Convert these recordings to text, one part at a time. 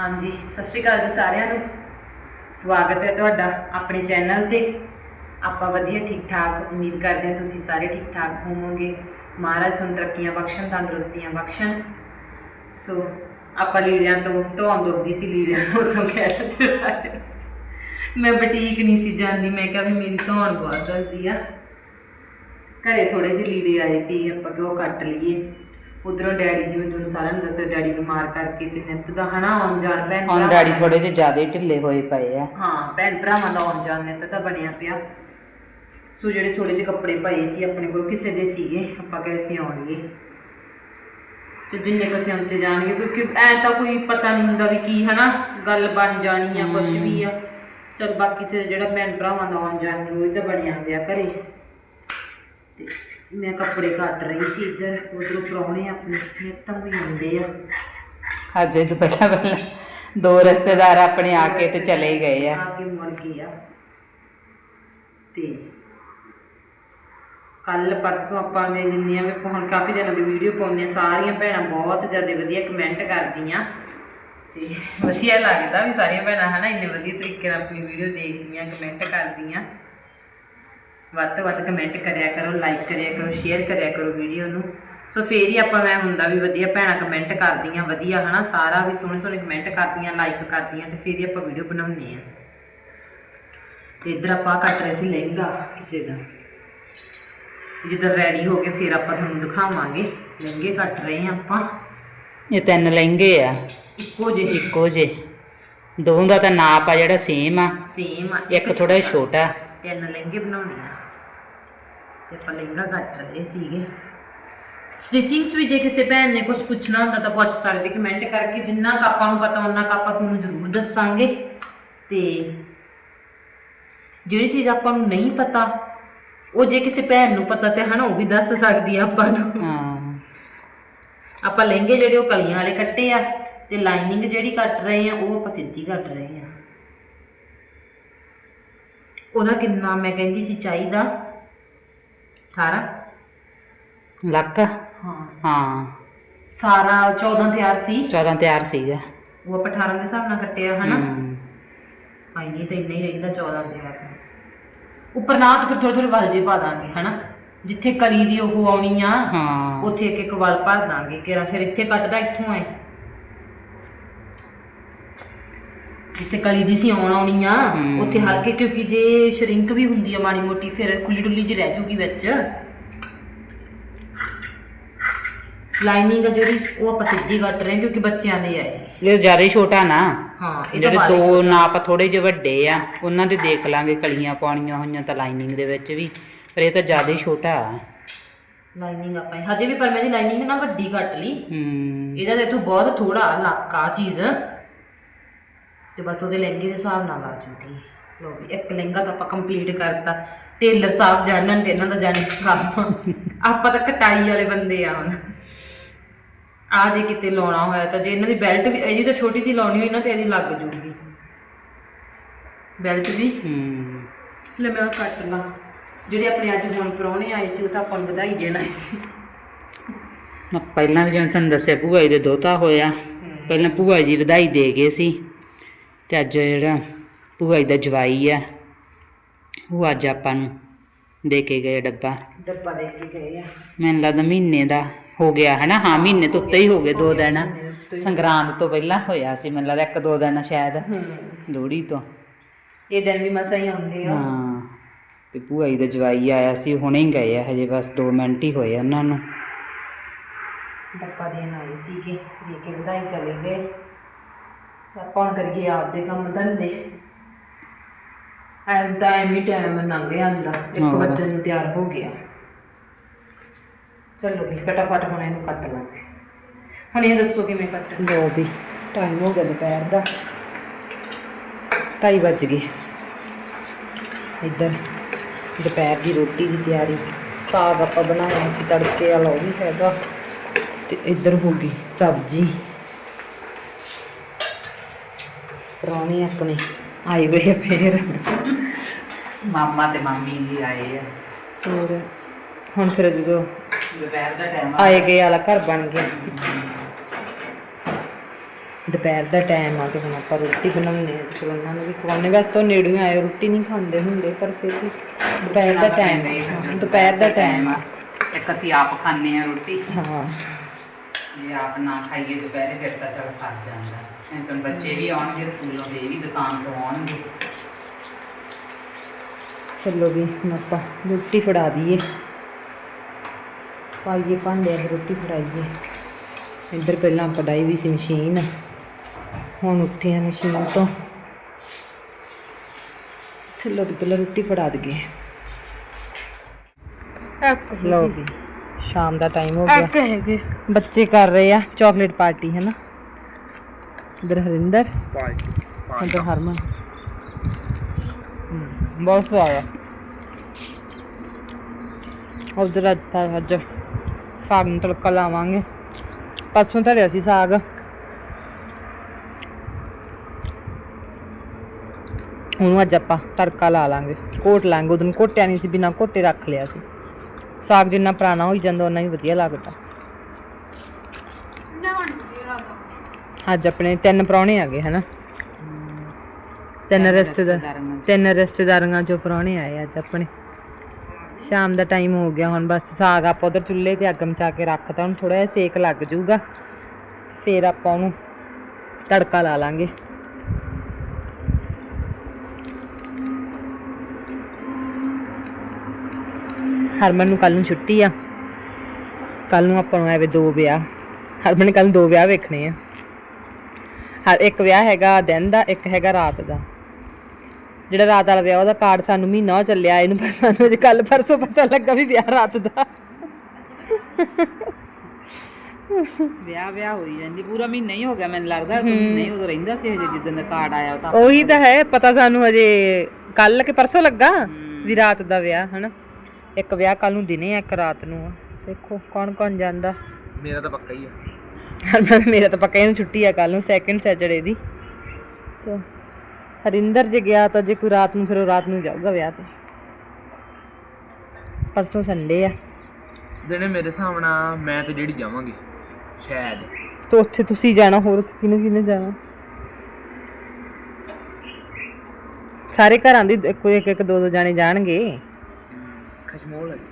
ਹਾਂਜੀ, ਸਤਿ ਸ਼੍ਰੀ ਅਕਾਲ ਜੀ ਸਾਰਿਆਂ ਨੂੰ। ਸਵਾਗਤ ਹੈ ਤੁਹਾਡਾ ਆਪਣੇ ਚੈਨਲ ਤੇ। ਆਪਾਂ ਵਧੀਆ ਠੀਕ ਠਾਕ ਉਮੀਦ ਕਰਦੇ ਹਾਂ ਤੁਸੀਂ ਸਾਰੇ ਠੀਕ ਠਾਕ ਹੋਵੋਗੇ। ਮਹਾਰਾਜ ਤੁਹਾਨੂੰ ਤਰੱਕੀਆਂ ਬਖਸ਼ਣ, ਤੰਦਰੁਸਤੀਆਂ ਬਖਸ਼ਣ। ਸੋ ਆਪਾਂ ਲੀੜਿਆਂ ਤੋਂ ਧੋਣ ਦੁਖਦੀ ਸੀ, ਲੀੜਿਆਂ ਤੋਂ ਉੱਥੋਂ ਕਹਿ ਚੁਰਾਇਆ ਮੈਂ ਬਟੀਕ ਨਹੀਂ ਸੀ ਜਾਂਦੀ, ਮੈਂ ਕਿਹਾ ਵੀ ਮੇਰੀ ਧੌਣ ਬਹੁਤ ਜਲਦੀ ਆ। ਘਰੇ ਥੋੜੇ ਜਿਹੇ ਲੀੜੇ ਆਏ ਸੀ, ਆਪਾਂ ਕਿ ਉਹ ਕੱਟ ਲਈਏ। ਉਧਰੋਂ ਡੈਡੀ ਜਿਵੇਂ ਤੁਹਾਨੂੰ ਸਾਰਿਆਂ ਨੂੰ ਦੱਸਿਆ ਡੈਡੀ ਬਿਮਾਰ ਕਰਕੇ ਤੇ ਨਿੱਤ ਦਾ ਹਨਾ ਆਉਣ ਜਾਣ ਭੈਣ ਹੁਣ ਭਰਾਵਾਂ ਡੈਡੀ ਦਾ- ਥੋੜੇ ਜਿਹੇ ਜ਼ਿਆਦਾ ਹੀ ਢਿੱਲੇ ਹੋਏ ਪਏ ਆ। ਹਾਂ ਭੈਣ ਭਰਾਵਾਂ ਦਾ ਆਉਣ ਜਾਣ ਨਿੱਤ ਤਾਂ ਬਣਿਆ ਪਿਆ। ਸੋ ਜਿਹੜੇ ਥੋੜੇ ਜਿਹੇ ਕੱਪੜੇ ਪਏ ਸੀ ਆਪਣੇ ਕੋਲ ਕਿਸੇ ਦੇ ਸੀਗੇ ਆਪਾਂ ਕਹੇ ਸੀ ਆਉਣਗੇ। ਤੇ ਜਿੰਨੇ ਕੁ ਅਸੀਂ ਅੰਤੇ ਜਾਣਗੇ ਕਿਉਂਕਿ ਐ ਤਾਂ ਕੋਈ ਪਤਾ ਨਹੀਂ ਹੁੰਦਾ ਵੀ ਕੀ ਹਨਾ ਗੱਲ ਬਣ ਜਾਣੀ ਆ ਕੁਝ ਵੀ ਆ। ਚਲ ਬਾਕੀ ਸੇ ਜਿਹੜਾ ਭੈਣ ਭਰਾਵਾਂ ਦਾ ਆਉਣ ਜਾਣ ਨੂੰ ਉਹ ਤਾਂ ਬਣਿਆ ਪਿਆ ਘਰੇ। ਤੇ ਮੈਂ ਕੱਪੜੇ ਕੱਟ ਰਹੀ ਸੀ ਇੱਧਰ ਉਧਰੋਂ ਪ੍ਰਾਹੁਣੇ ਆਪਣੇ ਨਿੱਤ ਹੋਈ ਹੁੰਦੇ ਆ। ਇਹ ਤੋਂ ਪਹਿਲਾਂ ਪਹਿਲਾਂ ਦੋ ਰਿਸ਼ਤੇਦਾਰ ਆਪਣੇ ਆ ਕੇ ਤੇ ਚਲੇ ਗਏ ਆ। ਆ ਕੇ ਮੁੜ ਗਈ ਆ। ਤੇ ਕੱਲ ਪਰਸੋਂ ਆਪਾਂ ਨੇ ਜਿੰਨੀਆਂ ਵੀ ਹੁਣ ਕਾਫੀ ਦਿਨਾਂ ਦੀ ਵੀਡੀਓ ਪਾਉਂਦੇ ਆ ਸਾਰੀਆਂ ਭੈਣਾਂ ਬਹੁਤ ਜ਼ਿਆਦਾ ਵਧੀਆ ਕਮੈਂਟ ਕਰਦੀਆਂ। ਤੇ ਵਧੀਆ ਲੱਗਦਾ ਵੀ ਸਾਰੀਆਂ ਭੈਣਾਂ ਹਨਾ ਇੰਨੇ ਵਧੀਆ ਤਰੀਕੇ ਨਾਲ ਆਪਣੀ ਵੀਡੀਓ ਦੇਖਦੀਆਂ ਕਮੈਂਟ ਕਰਦੀਆਂ। ਵੱਧ ਤੋਂ ਵੱਧ ਕਮੈਂਟ ਕਰਿਆ ਕਰੋ ਲਾਈਕ ਕਰਿਆ ਕਰੋ ਸ਼ੇਅਰ ਕਰਿਆ ਕਰੋ ਵੀਡੀਓ ਨੂੰ। ਸੋ ਫੇਰ ਹੀ ਆਪਾਂ ਮੈਂ ਹੁੰਦਾ ਵੀ ਵਧੀਆ ਭੈਣਾਂ ਕਮੈਂਟ ਕਰਦੀਆਂ ਵਧੀਆ ਹਨਾ ਸਾਰਾ ਵੀ ਸੋਹਣੇ ਸੋਹਣੇ ਕਮੈਂਟ ਕਰਦੀਆਂ ਲਾਈਕ ਕਰਦੀਆਂ ਤੇ ਫੇਰ ਹੀ ਆਪਾਂ ਵੀਡੀਓ ਬਣਾਉਂਦੇ ਆ ਤੇ ਇੱਧਰ ਆਪਾਂ ਕੱਟ ਰਹੇ ਸੀ ਲਹਿੰਗਾ ਕਿਸੇ ਦਾ। ਤੇ ਜਦੋਂ ਰੈਡੀ ਹੋ ਗਏ ਫਿਰ ਆਪਾਂ ਤੁਹਾਨੂੰ ਦਿਖਾਵਾਂਗੇ। ਲਹਿੰਗੇ ਕੱਟ ਰਹੇ ਆ ਆਪਾਂ। ਇਹ ਤਿੰਨ ਲਹਿੰਗੇ ਆ। ਇੱਕੋ ਜਿਹੇ। ਇੱਕੋ ਜੇ ਦੋਵਾਂ ਦਾ ਤਾਂ ਨਾਪ ਆ ਜਿਹੜਾ ਸੇਮ ਆ। ਸੇਮ ਇੱਕ ਥੋੜਾ ਜਿਹਾ ਛੋਟਾ। ਤਿੰਨ ਲਹਿੰਗੇ ਬਣਾਉਣੇ ਆ। ਤੇ ਆਪਾਂ ਲਹਿੰਗਾ ਕੱਟ ਰਹੇ ਸੀਗੇ। ਸਟਿਚਿੰਗ 'ਚ ਵੀ ਜੇ ਕਿਸੇ ਭੈਣ ਨੇ ਕੁਝ ਪੁੱਛਣਾ ਹੁੰਦਾ ਤਾਂ ਪੁੱਛ ਸਕਦੇ ਕਮੈਂਟ ਕਰਕੇ ਜਿੰਨਾ ਕੁ ਆਪਾਂ ਨੂੰ ਪਤਾ ਉਹਨਾਂ ਕੁ ਆਪਾਂ ਤੁਹਾਨੂੰ ਜ਼ਰੂਰ ਦੱਸਾਂਗੇ। ਤੇ ਜਿਹੜੀ ਚੀਜ਼ ਆਪਾਂ ਨੂੰ ਨਹੀਂ ਪਤਾ ਉਹ ਜੇ ਕਿਸੇ ਭੈਣ ਨੂੰ ਪਤਾ ਤੇ ਹਨਾ ਉਹ ਵੀ ਦੱਸ ਸਕਦੀ ਆ ਆਪਾਂ ਨੂੰ। ਹਾਂ। ਆਪਾਂ ਲਹਿੰਗੇ ਜਿਹੜੇ ਉਹ ਕਲੀਆਂ ਵਾਲੇ ਕੱਟੇ ਆ ਤੇ ਲਾਈਨਿੰਗ ਜਿਹੜੀ ਕੱਟ ਰਹੇ ਆ ਉਹ ਆਪਾਂ ਸਿੱਧੀ ਕੱਟ ਰਹੇ ਆ। ਉਹਦਾ ਕਿੰਨਾ ਮੈਂ ਕਹਿੰਦੀ ਸੀ ਚਾਹੀਦਾ 18 ਲੱਕ ਹਾਂ। ਹਾਂ। ਸਾਰਾ 14 ਤਿਆਰ ਸੀ। 14 ਤਿਆਰ ਸੀਗਾ। ਉਹ ਆਪਾਂ 18 ਦੇ ਹਿਸਾਬ ਨਾਲ ਕੱਟਿਆ ਹਨਾ? ਹਮ, ਆਈ ਨਹੀਂ ਤਾਂ ਇੰਨਾ ਹੀ ਰਹਿੰਦਾ 14 ਤਿਆਰ। ਉੱਪਰ ਨਾ ਤਾਂ ਫਿਰ ਥੋੜੇ ਥੋੜੇ ਵਲ ਜੇ ਪਾ ਦਾਂਗੇ ਹਨਾ? ਜਿੱਥੇ ਕਲੀ ਦੀ ਉਹ ਆਉਣੀ ਆ ਹਾਂ। ਉੱਥੇ ਇੱਕ ਇੱਕ ਵਲ ਭਰ ਦਾਂਗੇ ਕਿਰਾ ਫਿਰ ਇੱਥੇ ਕੱਟਦਾ ਇੱਥੋਂ ਆਏ ਜਿੱਥੇ ਕਲੀ ਦੀ ਸੀ ਆਉਣ ਆਉਣੀ ਆ। ਉੱਥੇ ਹਲਕੇ ਕਿਉਂਕਿ ਜੇ ਸ਼ਰਿੰਕ ਵੀ ਹੁੰਦੀ ਆ ਮਾੜੀ ਮੋਟੀ ਫਿਰ ਖੁੱਲੀ ਡੁੱਲੀ ਜਿਹੀ ਰਹਿ ਜੂਗੀ ਵਿੱਚ। ਲਾਈਨਿੰਗ ਆ ਜਿਹੜੀ ਉਹ ਆਪਾਂ ਸਿੱਧੀ ਕੱਟ ਰਹੇ ਹਾਂ ਕਿਉਂਕਿ ਬੱਚਿਆਂ ਦੇ ਆ ਇਹ। ਇਹ ਜ਼ਿਆਦਾ ਹੀ ਛੋਟਾ ਨਾ। ਹਾਂ ਜਿਹੜੇ ਬਾਰੇ ਦੋ ਨਾਪ ਥੋੜੇ ਜਿਹੇ ਵੱਡੇ ਆ ਉਹਨਾਂ ਦੇ ਦੇਖ ਲਾਂਗੇ ਕਲੀਆਂ ਪਾਉਣੀਆਂ ਹੋਈਆਂ ਤਾਂ ਲਾਈਨਿੰਗ ਦੇ ਵਿੱਚ ਵੀ ਪਰ ਇਹ ਤਾਂ ਜ਼ਿਆਦਾ ਹੀ ਛੋਟਾ। ਆ ਲਾਈਨਿੰਗ ਆਪਾਂ ਇਹ- ਹਜੇ ਵੀ ਪਰ ਮੈਂ ਦੀ ਲਾਈਨਿੰਗ ਨਾ ਵੱਡੀ ਕੱਟ ਲਈ। ਹੂੰ। ਇਹਦਾ ਤਾਂ ਇੱਥੋਂ ਬਹੁਤ ਥੋੜਾ ਲੱਕ ਚੀਜ਼। ਤੇ ਬਸ ਉਹਦੇ ਲਹਿੰਗੇ ਦੇ ਹਿਸਾਬ ਨਾਲ ਆ ਜੂਗੀ। ਲੋ ਵੀ ਇੱਕ ਲਹਿੰਗਾ ਤਾਂ ਆਪਾਂ ਕੰਪਲੀਟ ਕਰਤਾ। ਟੇਲਰ ਸਾਹਿਬ ਜਾਣਨ ਤੇ ਇਹਨਾਂ ਦਾ ਜਾਣੀ ਕੰਮ। ਆਪਾਂ ਤਾਂ ਕਟਾਈ ਵਾਲੇ ਬੰਦੇ ਆ ਹੁਣ। ਆ ਜੇ ਕਿਤੇ ਲਾਉਣਾ ਹੋਇਆ ਤਾਂ ਜੇ ਇਹਨਾਂ ਦੀ ਬੈਲਟ ਵੀ ਇਹਦੀ ਤਾਂ ਛੋਟੀ ਦੀ ਲਾਉਣੀ ਹੋਈ ਨਾ ਤੇ ਇਹਦੀ ਲੱਗ ਜੂਗੀ। ਬੈਲਟ ਵੀ ਹੂੰ। ਲੈ ਮੈਂ ਉਹ ਕੱਟ ਲਾਂ। ਜਿਹੜੇ ਆਪਣੇ ਅੱਜ ਹੁਣ ਪ੍ਰਾਹੁਣੇ ਆਏ ਸੀ ਉਹ ਤਾਂ ਆਪਾਂ ਨੂੰ ਵਧਾਈ ਦੇਣ ਸੀ। ਮੈਂ ਪਹਿਲਾਂ ਵੀ ਜਿਵੇਂ ਤੁਹਾਨੂੰ ਦੱਸਿਆ ਭੂਆ ਜੀ ਦੇ ਦੋਤਾ ਹੋਇਆ। ਪਹਿਲਾਂ ਭੂਆ ਜੀ ਵਧਾਈ ਦੇ ਗਏ ਸੀ। ਤੇ ਅੱਜ ਜਿਹੜਾ ਭੂਆ ਜੀ ਦਾ ਜਵਾਈ ਆ ਉਹ ਅੱਜ ਆਪਾਂ ਨੂੰ ਦੇ ਕੇ ਗਏ ਡੱਬਾ। ਡੱਬਾ ਦੇ ਕੇ ਗਏ ਆ। ਮੈਨੂੰ ਲੱਗਦਾ ਮਹੀਨੇ ਦਾ ਹੋ ਗਿਆ ਹੈ ਨਾ ਹਾਂ ਮਹੀਨੇ ਤੋਂ ਉੱਤੇ ਹੀ ਹੋ ਗਏ ਦੋ ਦਿਨ। ਸੰਗਰਾਂਦ ਤੋਂ ਪਹਿਲਾਂ ਹੋਇਆ ਸੀ ਮੈਨੂੰ ਲੱਗਦਾ ਇੱਕ ਦੋ ਦਿਨ ਸ਼ਾਇਦ ਲੋਹੜੀ ਤੋਂ। ਇਹ ਦਿਨ ਵੀ ਮਸਾਂ ਹੀ ਆਉਂਦੇ ਆ। ਹਾਂ ਤੇ ਭੂਆ ਜੀ ਦਾ ਜਵਾਈ ਆਇਆ ਸੀ ਹੁਣੇ ਹੀ ਗਏ ਆ ਹਜੇ ਬਸ 2 ਮਿੰਟ ਹੀ ਹੋਏ ਉਹਨਾਂ ਨੂੰ। ਡੱਬਾ ਦੇਣ ਆਏ ਸੀਗੇ ਦੇ ਕੇ ਵਧਾਈ ਚਲੇ ਗਏ। ਆਪਾਂ ਹੁਣ ਕਰੀਏ ਆਪਦੇ ਕੰਮ ਧੰਦੇ। ਐਂ ਤਾਂ ਐਵੇਂ ਟਾਈਮ ਲੰਘ ਜਾਂਦਾ ਇੱਕ ਹਾਂ। ਵਜੇ ਨੂੰ ਤਿਆਰ ਹੋ ਗਿਆ। ਚਲੋ ਵੀ ਫਟਾਫਟ ਹੁਣ ਇਹਨੂੰ ਕੱਟ ਲਾਂਗੇ। ਹੁਣ ਇਹ ਦੱਸੋ ਕਿਵੇਂ ਕੱਟਣਾ ਲੋ ਵੀ ਟਾਈਮ ਹੋ ਗਿਆ ਦੁਪਹਿਰ ਦਾ। 2:30 ਵੱਜ ਗਏ। ਇੱਧਰ ਦੁਪਹਿਰ ਦੀ ਰੋਟੀ ਦੀ ਤਿਆਰੀ। ਸਾਗ ਆਪਾਂ ਬਣਾਇਆ ਸੀ ਤੜਕੇ ਵਾਲਾ ਉਹ ਵੀ ਹੈਗਾ। ਤੇ ਇੱਧਰ ਹੋ ਗਈ ਸਬਜ਼ੀ। ਪ੍ਰਾਹੁਣੇ ਆਪਣੇ ਆਏ ਹੋਏ ਆ ਫੇਰ। ਮਾਮਾ ਤੇ ਮਾਮੀ ਵੀ ਆਏ ਆ। ਹੋਰ ਹੁਣ ਫਿਰ ਜਦੋਂ ਦੁਪਹਿਰ ਦਾ ਟਾਈਮ ਆਏ ਗਏ ਵਾਲਾ ਘਰ ਬਣ ਗਿਆ ਦੁਪਹਿਰ ਦਾ ਟਾਈਮ ਆ ਤੇ ਹੁਣ ਆਪਾਂ ਰੋਟੀ ਬਣਾਉਂਦੇ ਆ ਤੇ ਫਿਰ ਉਹਨਾਂ ਨੂੰ ਵੀ ਖਵਾਉਣੇ ਵੈਸੇ ਤਾਂ ਨੇੜੇ ਆਏ ਰੋਟੀ ਨਹੀਂ ਖਾਂਦੇ ਹੁੰਦੇ ਪਰ ਫਿਰ ਵੀ ਦੁਪਹਿਰ ਦਾ ਟਾਈਮ ਹੈ ਦੁਪਹਿਰ ਦਾ ਟਾਈਮ ਆ। ਇੱਕ ਅਸੀਂ ਆਪ ਖਾਂਦੇ ਆ ਰੋਟੀ। ਹਾਂ। ਜੇ ਆਪ ਨਾ ਖਾਈਏ ਦੁਪਹਿਰੇ ਫਿਰ ਤਾਂ ਚੱਲ ਸਰ ਜਾਂਦਾ। ਤਾਂ ਬੱਚੇ ਵੀ ਆਉਣਗੇ ਸਕੂਲੋਂ ਤੇ ਇਹ ਵੀ ਦੁਕਾਨ ਤੋਂ ਆਉਣਗੇ। ਚਲੋ ਵੀ ਹੁਣ ਆਪਾਂ ਰੋਟੀ ਫੜਾ ਦਈਏ। ਪਾਈਏ ਭਾਂਡੇ ਤੇ ਰੋਟੀ ਫੜਾਈਏ। ਇੱਧਰ ਪਹਿਲਾਂ ਪੜਾਈ ਵੀ ਸੀ ਮਸ਼ੀਨ। ਹੁਣ ਉੱਠੇ ਆ ਮਸ਼ੀਨ ਤੋਂ। ਚਲੋ ਵੀ ਪਹਿਲਾਂ ਰੋਟੀ ਫੜਾ ਦਈਏ। ਲਓ ਵੀ ਸ਼ਾਮ ਦਾ ਟਾਈਮ ਹੋ ਗਿਆ। ਹੈਗੇ ਬੱਚੇ ਕਰ ਰਹੇ ਆ ਚਾਕਲੇਟ ਪਾਰਟੀ ਹੈ ਨਾ ਇਧਰ ਹਰਿੰਦਰ ਇਧਰ ਹਰਮਨ ਬਹੁਤ ਸਵਾਦ ਆ। ਉਧਰ ਅੱਜ ਅੱਜ ਸਾਗ ਨੂੰ ਤੜਕਾ ਲਾਵਾਂਗੇ। ਪਰਸੋਂ ਧਰਿਆ ਸੀ ਸਾਗ। ਉਹਨੂੰ ਅੱਜ ਆਪਾਂ ਤੜਕਾ ਲਾ ਲਾਂਗੇ। ਕੋਟ ਲਾਂਗੇ। ਉਹਨੂੰ ਕੋਟਿਆ ਨਹੀਂ ਸੀ ਬਿਨਾ ਕੋਟੇ ਰੱਖ ਲਿਆ ਸੀ। ਸਾਗ ਜਿੰਨਾ ਪੁਰਾਣਾ ਹੋਈ ਜਾਂਦਾ ਉਹਨਾਂ ਹੀ ਵਧੀਆ ਲੱਗਦਾ। ਅੱਜ ਆਪਣੇ ਤਿੰਨ ਪ੍ਰਾਹੁਣੇ ਆ ਗਏ ਹਨਾ? ਤਿੰਨ ਰਿਸ਼ਤੇਦਾਰ ਤਿੰਨ ਰਿਸ਼ਤੇਦਾਰਾਂ ਚੋਂ ਪ੍ਰਾਹੁਣੇ ਆਏ ਅੱਜ ਆਪਣੇ। ਸ਼ਾਮ ਦਾ ਟਾਈਮ ਹੋ ਗਿਆ ਹੁਣ ਬਸ ਸਾਗ ਆਪਾਂ ਉਧਰ ਚੁੱਲ੍ਹੇ ਤੇ ਅੱਗ ਮਚਾ ਕੇ ਰੱਖਤਾ ਹੁਣ ਥੋੜਾ ਜਿਹਾ ਸੇਕ ਲੱਗ ਜਾਊਗਾ। ਫਿਰ ਆਪਾਂ ਉਹਨੂੰ ਤੜਕਾ ਲਾ ਲਾਂਗੇ। ਹਰਮਨ ਨੂੰ ਕੱਲ ਨੂੰ ਛੁੱਟੀ ਆ। ਕੱਲ ਨੂੰ ਆਪਾਂ ਨੂੰ ਆਵੇ ਦੋ ਵਿਆਹ। ਹਰਮਨ ਨੇ ਕੱਲ ਨੂੰ ਦੋ ਵਿਆਹ ਵੇਖਣੇ ਆ। ਹਰ ਇੱਕ ਵਿਆਹ ਹੈਗਾ ਦਿਨ ਦਾ ਇੱਕ ਹੈਗਾ ਰਾਤ ਦਾ। ਜਿਹੜਾ ਰਾਤ ਵਾਲਾ ਵਿਆਹ ਉਹਦਾ ਕਾਰਡ ਸਾਨੂੰ ਮਹੀਨਾ ਹੋ ਚੱਲਿਆ ਇਹਨੂੰ ਪਰ ਸਾਨੂੰ ਅਜੇ ਕੱਲ ਪਰਸੋਂ ਪਤਾ ਲੱਗਾ ਵੀ ਵਿਆਹ ਰਾਤ ਦਾ। ਵਿਆਹ ਵਿਆਹ ਹੋਈ ਜਾਂਦੀ ਪੂਰਾ ਮਹੀਨਾ ਹੀ ਹੋ ਗਿਆ ਮੈਨੂੰ ਲੱਗਦਾ ਮਹੀਨਾ ਹੀ ਉਦੋਂ ਰਹਿੰਦਾ ਸੀ ਹਜੇ ਜਿੱਦਣ ਦਾ ਕਾਰਡ ਆਇਆ ਉਹ ਤਾਂ। ਉਹੀ ਤਾਂ ਹੈ ਪਤਾ ਸਾਨੂੰ ਹਜੇ ਕੱਲ ਕਿ ਪਰਸੋਂ ਲੱਗਾ ਵੀ ਰਾਤ ਦਾ ਵਿਆਹ ਹਨਾ? ਇੱਕ ਵਿਆਹ ਕੱਲ ਨੂੰ ਦਿਨੇ ਆ ਇੱਕ ਰਾਤ ਨੂੰ ਆ। ਦੇਖੋ ਕੌਣ ਕੌਣ ਜਾਂਦਾ। ਮੇਰਾ ਤਾਂ ਪੱਕਾ ਹੀ ਆ। ਹਰਮਨ ਮੇਰਾ ਤਾਂ ਪੱਕਾ ਇਹਨੂੰ ਛੁੱਟੀ ਆ ਕੱਲ ਨੂੰ ਸੈਕਿੰਡ ਸੈਟਰਡੇ ਦੀ। ਸੋ ਹਰਿੰਦਰ ਜੇ ਗਿਆ ਤਾਂ ਜੇ ਕੋਈ ਰਾਤ ਨੂੰ ਫਿਰ ਉਹ ਰਾਤ ਨੂੰ ਜਾਊਗਾ ਵਿਆਹ ਤੇ। ਪਰਸੋਂ ਸੰਡੇ ਆ। ਦਿਨੇ ਮੇਰੇ ਨਾਲ ਮੈਂ ਤੇ ਜਿਹੜੀ ਜਾਵਾਂਗੇ ਸ਼ਾਇਦ। ਤੇ ਉੱਥੇ ਤੁਸੀਂ ਜਾਣਾ ਹੋਰ ਉੱਥੇ ਕਿਹਨੇ ਕਿਹਨੇ ਜਾਣਾ? ਸਾਰੇ ਘਰਾਂ ਦੀ ਕੋਈ ਇੱਕ ਇੱਕ ਦੋ ਦੋ ਜਾਣੇ ਜਾਣਗੇ। ਖਸ਼ਮੋਲ ਹੈ ਜੀ।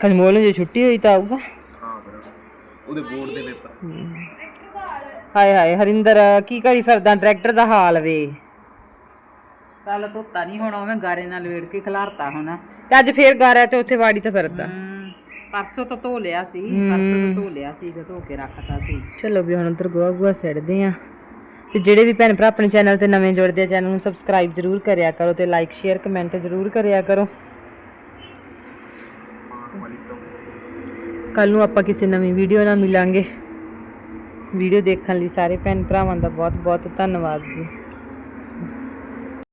ਖਜਮੋਲ ਨੂੰ ਜੇ ਛੁੱਟੀ ਹੋਈ ਤਾਂ ਆਊਗਾ। ਉਹਦੇ ਬੋਰਡ ਦੇ ਪੇਪਰ। ਹਾਏ ਹਾਏ ਹਰਿੰਦਰ ਕੀ ਕਰੀ ਫਿਰਦਾ? ਟਰੈਕਟਰ ਦਾ ਹਾਲ ਵੇ। ਕੱਲ ਧੋਤਾ ਨਹੀਂ ਹੋਣਾ ਮੈਂ ਗਾਰੇ ਨਾਲ ਵੇੜ ਕੇ ਖਿਲਾਰਤਾ ਹੁਣ। ਤੇ ਅੱਜ ਫੇਰ ਗਾਰਿਆ ਤੇ ਉੱਥੇ ਵਾੜੀ ਤਾਂ ਫਿਰਦਾ। ਪਰਸੋਂ ਤਾਂ ਧੋ ਲਿਆ ਸੀ ਪਰਸੋਂ ਤਾਂ ਧੋ ਲਿਆ ਸੀ ਧੋ ਕੇ ਰੱਖਤਾ ਸੀ। ਚਲੋ ਵੀ ਹੁਣ ਉਧਰ ਗੋਆ ਗੋਆ ਸਿੱਟਦੇ ਆ। ਤੇ ਜਿਹੜੇ ਵੀ ਭੈਣ ਭਰਾ ਆਪਣੇ ਚੈਨਲ ਤੇ ਨਵੇਂ ਜੁੜਦੇ ਆ ਚੈਨਲ ਨੂੰ ਸਬਸਕ੍ਰਾਈਬ ਜਰੂਰ ਕਰਿਆ ਕਰੋ ਤੇ ਲਾਈਕ ਸ਼ੇਅਰ ਕਮੈਂਟ ਜਰੂਰ ਕਰਿਆ ਕਰੋ। ਕੱਲ ਨੂੰ ਆਪਾਂ ਕਿਸੇ ਨਵੀਂ ਵੀਡੀਓ ਨਾਲ ਮਿਲਾਂਗੇ। ਵੀਡੀਓ ਦੇਖਣ ਲਈ ਸਾਰੇ ਭੈਣ ਭਰਾਵਾਂ ਦਾ ਬਹੁਤ ਬਹੁਤ ਧੰਨਵਾਦ ਜੀ।